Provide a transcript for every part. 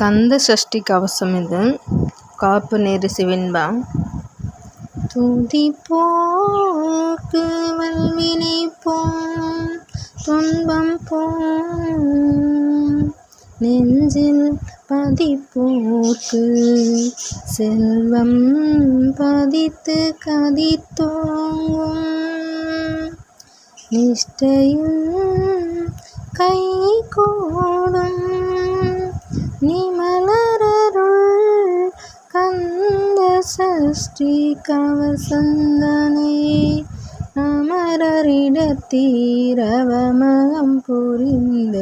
కంద షష్ఠి కవసం ఇది காப்பு நேரு சிவன்பா துதி போக்கு வல்வினை போம் துன்பம் போம். நெஞ்சில் பதிப்போர்க்கு செல்வம் பதித்து கதி தோங்கும் நிஷ்டையில் கை கூடும் நீ மலரருள் கந்த சஷ்டி கவசந்தனே அமரரிடத்தீரவமகம் புரிந்த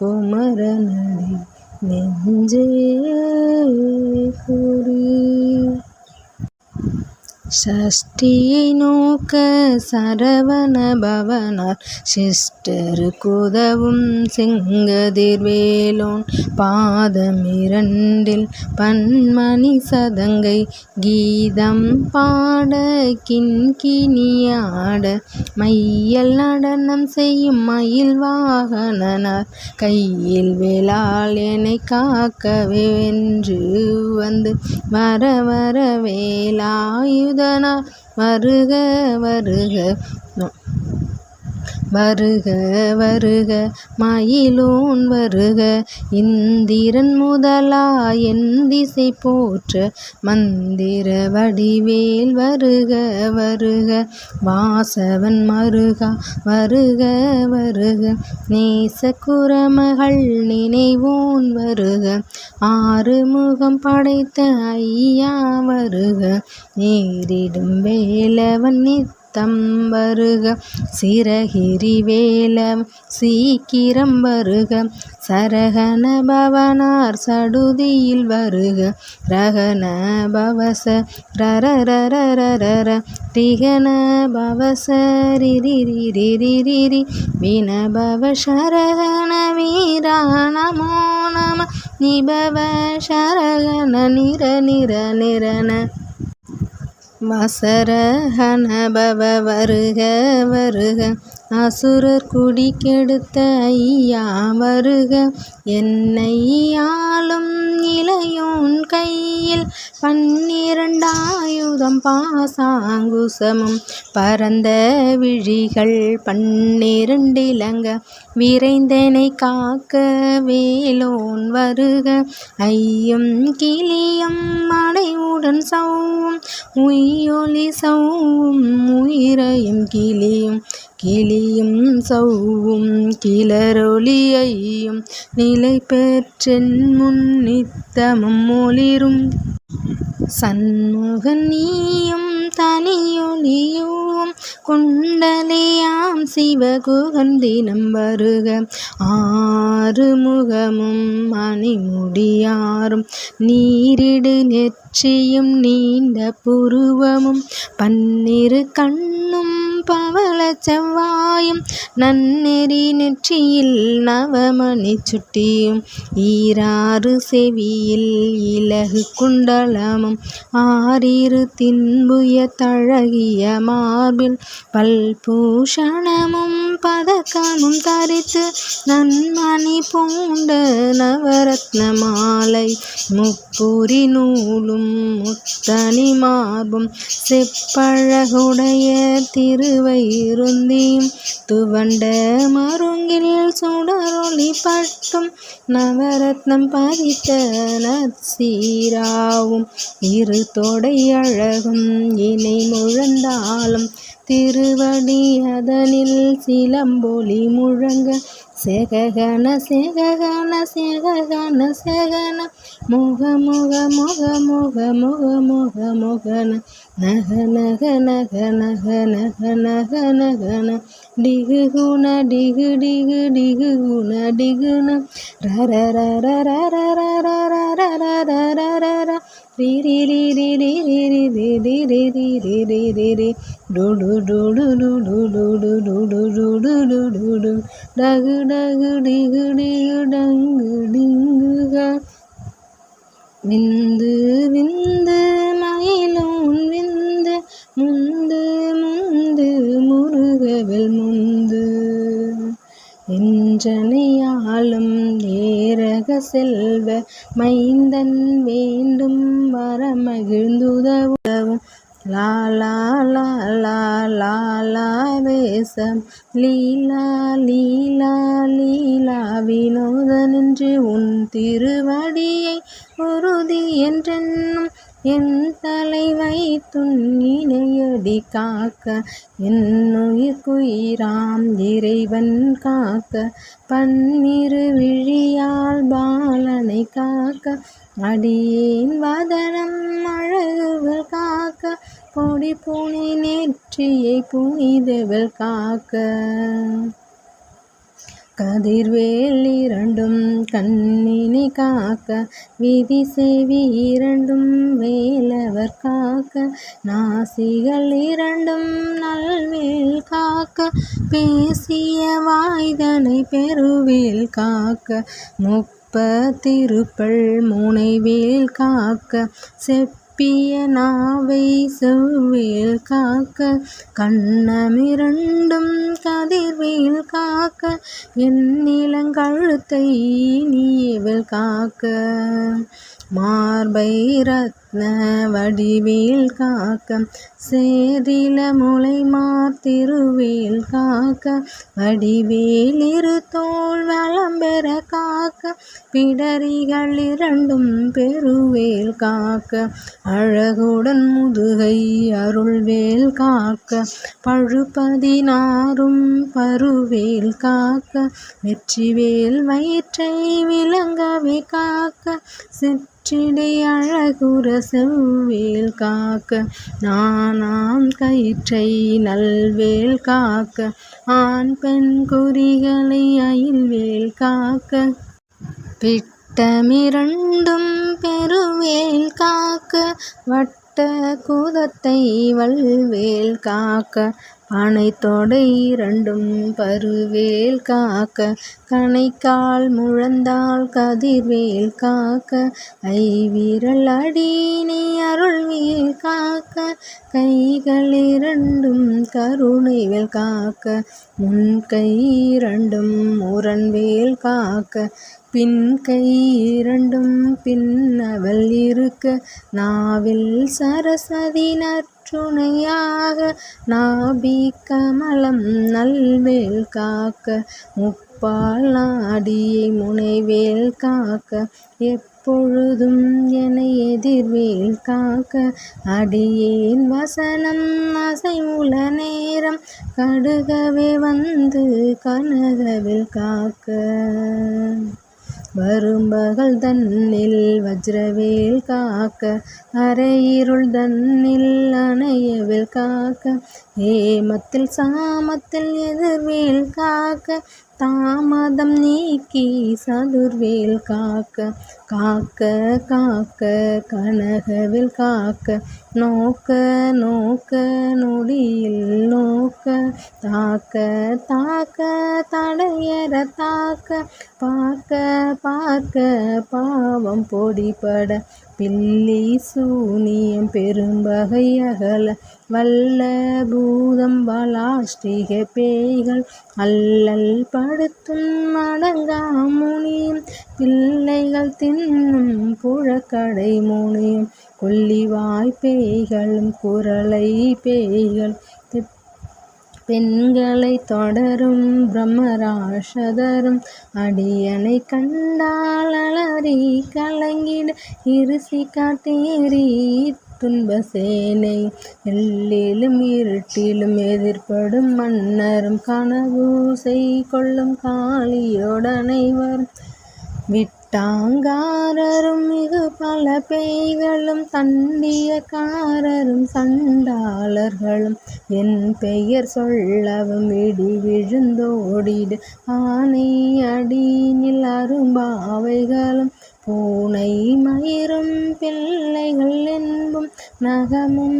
குமரனடி நெஞ்சே குறி. சஷ்டியை நோக்க சரவண பவனார். சிஸ்டருக்குதவும் செங்கதிர்வேலோன் பாதமிரண்டில் பன்மணி சதங்கை. கீதம் பாட கிண்கிணியாட. மையல் நடனம் செய்யும் மயில் வாகனனார். கையில் வேளால் என்னை காக்கவே வென்று வந்து. வர வர மருதனா மருக மருக. வருக வருக மயிலோன் வருக. இந்திரன் முதலா என் திசை போற்ற மந்திர வடிவேல் வருக வருக. வாசவன் மருகா வருக வருக. நேச குரமகள் நினைவோன் வருக. ஆறுமுகம் படைத்த ஐயா வருக. நேரிடும் வேலவன் நித்த தம் வருக சிரகிரி வேலம் சீக்கிரம் வருக. சரகன பவனார் சடுதியில் வருக ரகன பவச ரரரரரர ரிகண பவச ரிரிரிரிரிரி. வினபவ சரகன வீரா நமோ நம நிபவ சரகன நிர நிர நிரன மசரஹன பவ வருக வருக. அசுரர் குடி கெடுத்த ஐயா வருக என்னையாலும் இளையோன் கையில் பன்னிரண்டாயுதம் பாசாங்குசமும் பரந்த விழிகள் பன்னிரண்டிலங்க விரைந்தனை காக்க வேலோன் வருக ஐயும் கிளியும் மடைவுடன் சவும் உய்யொலி சவும் உயிரையும் கிளியும் கிளியும் சௌவும் கிளரொளியையும் நிலை பெற்றென் முன் நித்தமும் ஒளிரும். சண்முகன் நீயும் தனியொலியும் குண்டலியாம் சிவகுகன் தினம் வருக. ஆறுமுகமும் மணிமுடியாரும் நீரிடு நெற்றியும் நீண்ட புருவமும் பன்னிரு கண்ணும் பவள செவ்வாயும் நன்னெறி நெற்றியில் நவமணி சுட்டியும். ஈராறு செவியில் இலகு குண்டலமும் ஆறிரு தின்புய தழகிய மார்பில் பல்பூஷணமும் பதக்கமும் தரித்து நன்மணி பூண்ட நவரத்ன மாலை முப்புரி நூலும் முத்தனி மார்பும் செப்பழகுடைய திரு திருவயிருந்தியும் துவண்ட மருங்கில் சுடரொளி பட்டும் நவரத்னம் பதித்த நற்சீராவும் இரு தொடை அழகும் இணை முழந்தாலும் திருவடி அதனில் சிலம்பொலி முழங்க செககன செககன செககன செகன. முக முக முக முக முக முக முகன நக நக நக நக நக நக நகன டிகு குண டிகு டிகு டிகு குண டிகுன ரர ரர ரர ரர ரர ரர ரர ரி ரி ரி ரி ரி ரி ரி ரி ரி ரி ரி ரி ரி ரி டு டு டு டு டு டு டு டு டு டு டு டு டு டு டு டகு டகு டிகு டிகு டங்கு டிங்குக விந்து விந்து மயிலும் முந்து முந்து முருகவில் முந்து. என்றனையாலும் ஏரக செல்வ மைந்தன் வேண்டும் வரமகிழ்ந்துதவும். லாலா லாலா லாலா வேசம் லீலா லீலா லீலா வினோதனின்று உன் திருவடியை உறுதி என்றென்னும் என் தலை வைத்துன் காக்க என்னுயிர் குயிராம் இறைவன் காக்க பன்னிரு விழியால் பாலனை காக்க அடியேன் வதனம் அழகுவல் காக்க பொடி பூனை நெற்றியை புனிதவள் காக்க. கதிர்வேல் இரண்டும் கண்ணினி காக்க விதி செவி இரண்டும் வேலவர் காக்க நாசிகள் இரண்டும் நல்வேல் காக்க பேசிய வாய்தனை பெருவேல் காக்க முப்ப திருப்பள் முனைவேல் காக்க செப் பியனாவை செவ்வேல் காக்க கண்ணமிரண்டும் கதிர்வேல் காக்க என் நிலங்கழுத்தை நீயவில் காக்க. மார்பை ரத்ன வடிவேல் காக்க சேரில முளை மார்த்திருவேல் காக்க வடிவேல் இரு தோல் வளம்பெற காக்க பிடரிகள் இரண்டும் பெருவேல் காக்க அழகுடன் முதுகை அருள்வேல் காக்க பழுபதினாரும் பருவேல் காக்க வெற்றிவேல் வயிற்றை விளங்கவே காக்க காற்றிடை அழகுற செவ்வேல் காக்க நானாம் கயிற்றை நல்வேல் காக்க ஆண் பெண் குறிகளை அயில்வேல் காக்க. பிட்டமிரண்டும் பெருவேல் காக்க வட்ட குதத்தை வல்வேல் காக்க பனைத்தொடை இரண்டும் பருவேல் காக்க கணைக்கால் முழந்தாள் கதிர்வேல் காக்க ஐவிரல் அடியினை அருள்வேல் காக்க கைகள் இரண்டும் கருணைவேல் காக்க முன்கை இரண்டும் முரண்வேல் காக்க பின் கை இரண்டும் பின்னவள் இருக்க நாவில் சரஸ்வதி நற்றுணையாக நாபி கமலம் நல்வேல் காக்க முப்பால் நாடியை முனைவேல் காக்க எப்பொழுதும் என எதிர்வேல் காக்க அடியேன் வசனம் அசைமுல நேரம் கடுகவே வந்து கனகவில் காக்க. வரும்பகல் தன்னில் வஜ்ரவேல் காக்க அரையிருள் தன்னில் அணையவில் காக்க ஏமத்தில் சாமத்தில் எதிர்வேல் காக்க தாமதம் நீக்கி சதுர்வேல் காக்க காக்க காக்க கனகவில் காக்க நோக்க நோக்க நொடியில் நோக்க தாக்க தாக்க தடையற தாக்க பார்க்க பார்க்க பாவம் பொடிபட பில்லி சூனியம் பெரும்பகையகல வல்ல பூதம் பலாஷ்டிக பேய்கள் அல்லல் படுத்தும் அடங்காமுனியும் பிள்ளைகள் தின்னும் புழக்கடை முனியும். கொல்லிவாய் பேய்களும் குரலை பேய்கள் பெண்களை தொடரும் பிரம்மராஷதரும் அடியனை கண்டால் அலறி கலங்கிட இருசி காட்டேறி துன்ப சேனை. எல்லிலும் இருட்டிலும் எதிர்ப்படும் மன்னரும் கனவூசை கொள்ளும் காளியோடனைவரும் தாங்காரரும் மிகு பல பேய்களும் தண்டியக்காரரும் சண்டாளர்களும். என் பெயர் சொல்லவும் இடி விழுந்தோடிடு. ஆனை அடியில் அரும்பாவைகளும் பூனை மயிரும் பிள்ளைகள் என்பும் நகமும்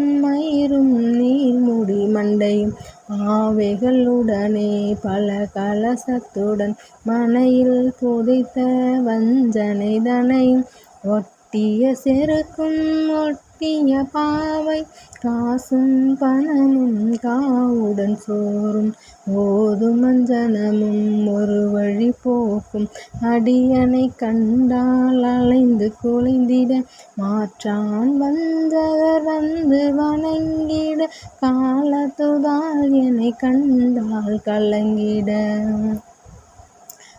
ஆவைகளுடனே பல கலசத்துடன் மனையில் புதைத்த வஞ்சனை தனையும் ஒட்டிய செருக்கும் ஒட்டி கட்டிய பாவை காசும் பணமும் காவுடன் சோறும். ஓதும் அஞ்சனமும் ஒரு வழி போக்கும். அடியனை கண்டால் அலைந்து குலைந்திட மாற்றான் வந்தவர் வந்து வணங்கிட. காலத்துதால் என்னை கண்டால் கலங்கிட.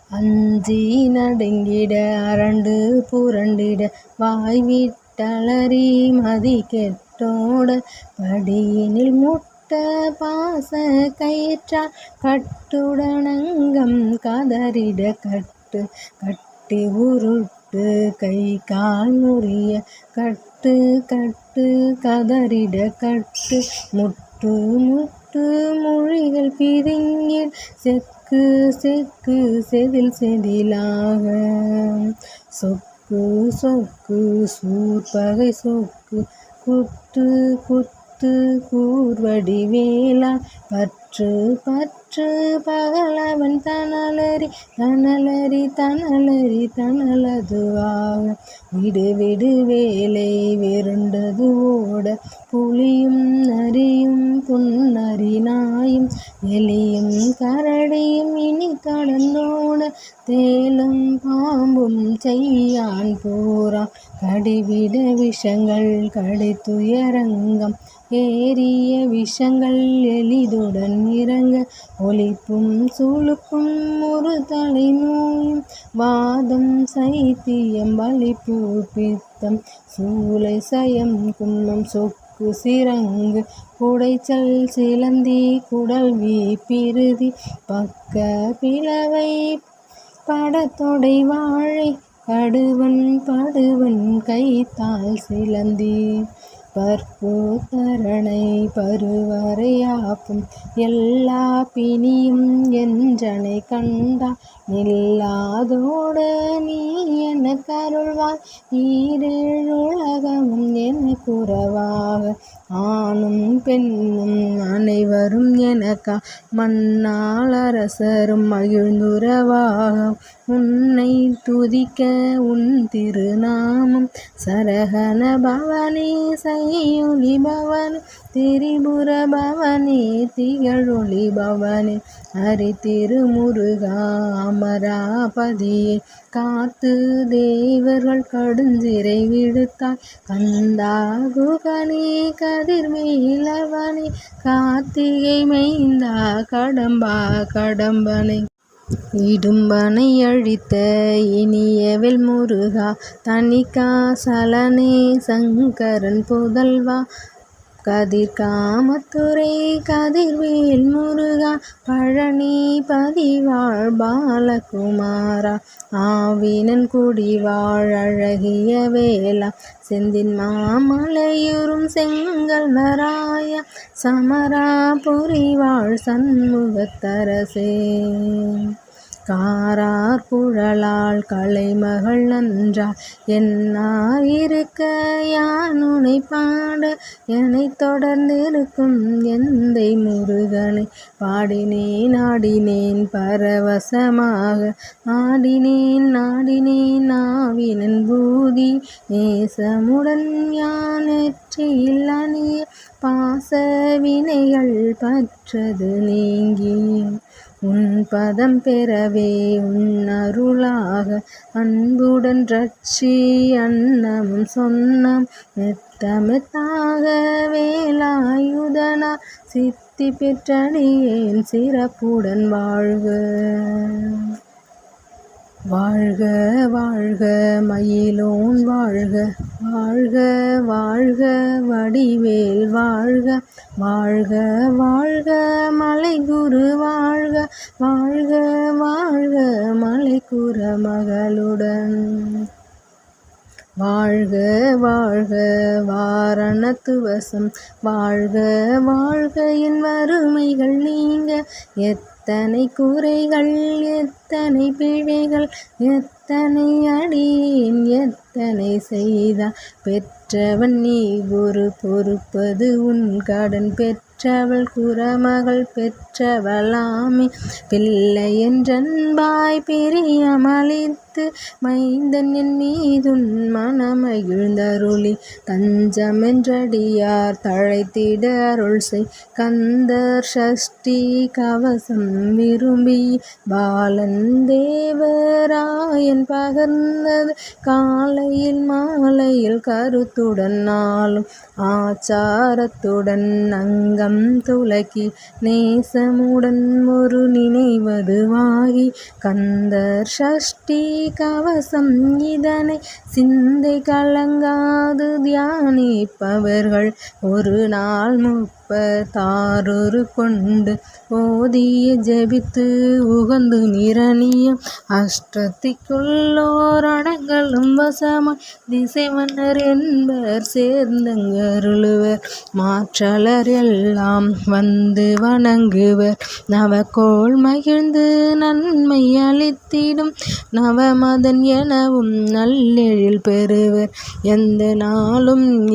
அஞ்சி நடுங்கிட அரண்டு புரண்டிட. வாய்விட்டு விட்டலறி மதி கெட்டோட படியினில் முட்ட பாச கயிற்றால் கட்டுடனங்கம் கதறிட கட்டு கட்டி உருட்டு கை கால் முறிய கட்டு கட்டு கதறிட கட்டு முட்டு முட்டு மொழிகள் பிதுங்கில் செக்கு செக்கு செதில் செதிலாக சொக்கு சொக்கு சொக்கு சூர்பகை சொக்கு குத்து குத்து கூர்வடி வேளா பற்று பற்று பகலவன் தனலரி தனலரி தனலரி தனலதுவாக. விடு விடு வேலை விருண்டது ஓட புலியும் நரியும் புன்னரி நாயும் எலியும் கரடியும் இனி கடந்தோட தேலும் பாம்பும் செய்யான் பூரா கடிவிட விஷங்கள் கடித்துயரங்கம் ஏறிய விஷங்கள் எளிதுடன் இறங்க ஒழிப்பும் சுழுக்கும் ஒரு தலை நோயும் வாதம் சைத்தியம் வலிப்பு பித்தம் சூளை சயம் குன்னம் சொக்கு சிறங்கு குடைச்சல் சிலந்தி குடல்வி பிருதி பக்க பிளவை படத்தொடை வாழை கடுவன் படுவன் கைத்தால் சிலந்தி. பற்பூத்தரணை பருவரையாப்பும் எல்லா பிணியும் என்றனை கண்டா நில்லாதோட நீ என கருள்வாய்? ஈரேழுலகமும் என குறவாக. ஆணும் பெண்ணும் அனைவரும் எனக்கா? மன்னால் அரசரும் மகிழ்ந்துறவாக. உன்னை துதிக்க உன் திருநாமம் சரகண பவனே செய்யொலி பவனே திரிபுர பவனே திகழொளி பவனே ஹரி திருமுருகா அமராபதியை காத்து தேவர்கள் கடுஞ்சிறை விடுத்தாய் கந்தா குகனே கதிர்வேலவனே கார்த்திகை மைந்தா கடம்பா கடம்பனை. இடும்பனை அழித்த இனியவில் முருகா தனிகா சலனே சங்கரன் புதல்வா கதிர் காமத்துறை கதிர்வேல் முருகா பழனி பதிவாழ் பாலகுமாரா ஆவினன் குடிவாழ் அழகிய வேளா செந்தின் மாமலையுறும் செங்கல் நராய சமரா புரிவாழ் சண்முகத்தரசே. காரார் குழலால் கலைமகள் நன்றார். என்னார் இருக்க யானுனை பாட என்னை தொடர்ந்திருக்கும் எந்தை முருகனை பாடினேன் ஆடினேன் பரவசமாக. ஆடினேன் நாடினேன் ஆவினன் பூதி நேசமுடன் யானற்றில் அணிய பாச வினைகள் பற்றது நீங்கி. உன் பதம் பெறவே உன் அருளாக. அன்புடன் ரட்சி அன்னமும் சொன்னம். மெத்த மெத்தாக வேலாயுதனா. சித்தி பெற்றணியேன் சிறப்புடன் வாழ்வு வாழ்க வாழ்க மயிலோன் வாழ்க. வாழ்க வாழ்க வடிவேல் வாழ்க. வாழ்க வாழ்க மலைகுரு வாழ்க. வாழ்க வாழ்க மலைக்குற மகளுடன். வாழ்க வாழ்க வாரணத்துவசம். வாழ்க வாழ்க என் வறுமைகள் நீங்க. எத்தனை கூரைகள் எத்தனை பிழைகள் எத்தனை அடியேன் எத்தனை செய்தால் பெற்றவன் நீ ஒரு பொறுப்பது உன் கடன் பெற்றவள் குறமகள் பெற்றவளாமே. பிள்ளை என்றன்பாய் பிரியமளித்த மைந்தன் என் மீதுன் மனமகிழ்ந்தருளி. தஞ்சமென்றடியார் தழைத்திட அருள் செய். கந்தர் ஷஷ்டி கவசம் விரும்பி பாலன் தேவராயன் பகர்ந்தது. காலையில் மாலையில் கருத்துடன் நாளும் ஆச்சாரத்துடன் அங்கம் துலக்கி நேசமுடன் ஒரு நினைவதுவாகி கந்தர் ஷஷ்டி கவசம் இதனை சிந்தை கலங்காது தியானிப்பவர்கள் ஒரு நாள் தாரொரு கொண்டு ஓதிய ஜெபித்து உகந்து நிரணியம் அஷ்டத்திக்குள்ளோர் அடங்களும் வசமாய் திசை மன்னர் என்பர் சேர்ந்தங்கருளுவர் மாற்றலர் எல்லாம் வந்து வணங்குவர். நவகோள் மகிழ்ந்து நன்மை அளித்திடும் நவமதன் எனவும் நல்லெழில் பெறுவர். எந்த நாளும்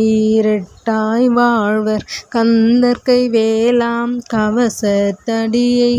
கட்டாய் வாழ்வர். கந்தர்க்கை வேலாம் கவசத்தடியை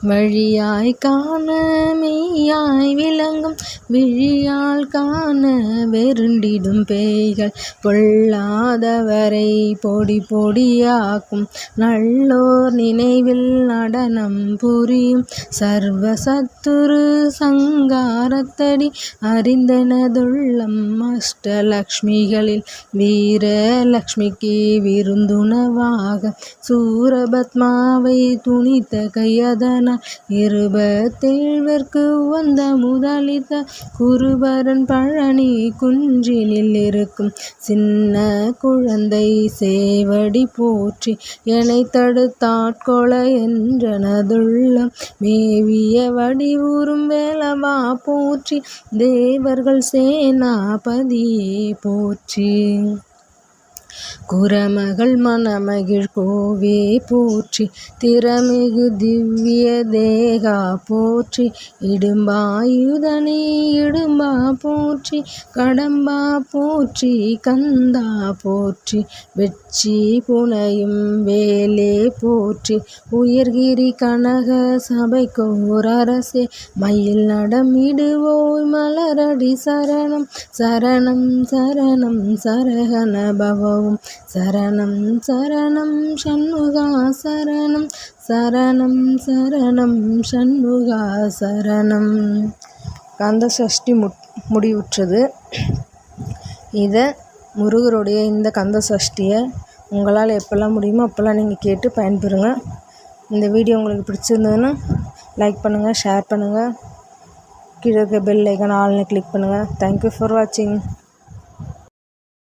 வழியாய் காண மெய்யாய் விளங்கும் விழியால் காண வெருண்டிடும் பேய்கள் பொல்லாதவரை பொடி பொடியாக்கும் நல்லோர் நினைவில் நடனம் புரியும் சர்வ சத்துரு சங்காரத்தடி அறிந்தனதுள்ளம் அஷ்டலக்ஷ்மிகளில் வீரலக்ஷ்மிக்கு விருந்துணவாக சூரபத்மாவை துணித்த கையதன இருப இருபத்தேழ்வர்க்கு வந்த முதலித்த குருபரன் பழனி குன்றினில் இருக்கும் சின்ன குழந்தை சேவடி போற்றி என்னை தடுத்தாட்கொள என்றனதுள்ளம். மேவிய வடிவுறும் வேலவா போற்றி தேவர்கள் சேனாபதியே போற்றி. குரமகள் மணமகிழ் கோவே போற்றி திறமிகு திவ்ய தேகா போற்றி இடும்பாயுதனே இடும்பா போற்றி கடம்பா போற்றி கந்தா போற்றி வெற்றி புனையும் வேலே போற்றி உயர்கிரி கனக சபைக்கோர் அரசே மயில் நடமிடுவோய் மலரடி சரணம் சரணம் சரணம் சரகன பவவும் சரணம் சரணம் ஷண்முகா சரணம். சரணம் சரணம் ஷண்முகா சரணம். கந்த சஷ்டி மு முடிவுற்றது. இதை முருகருடைய இந்த கந்த சஷ்டியை உங்களால் எப்போல்லாம் முடியுமோ அப்போல்லாம் நீங்கள் கேட்டு பயன்பெறுங்க. இந்த வீடியோ உங்களுக்கு பிடிச்சிருந்ததுன்னா லைக் பண்ணுங்கள் ஷேர் பண்ணுங்கள் கீழே இருக்க பெல் ஐக்கன் ஆல்னு கிளிக் பண்ணுங்கள் தேங்க்யூ ஃபார் வாட்சிங்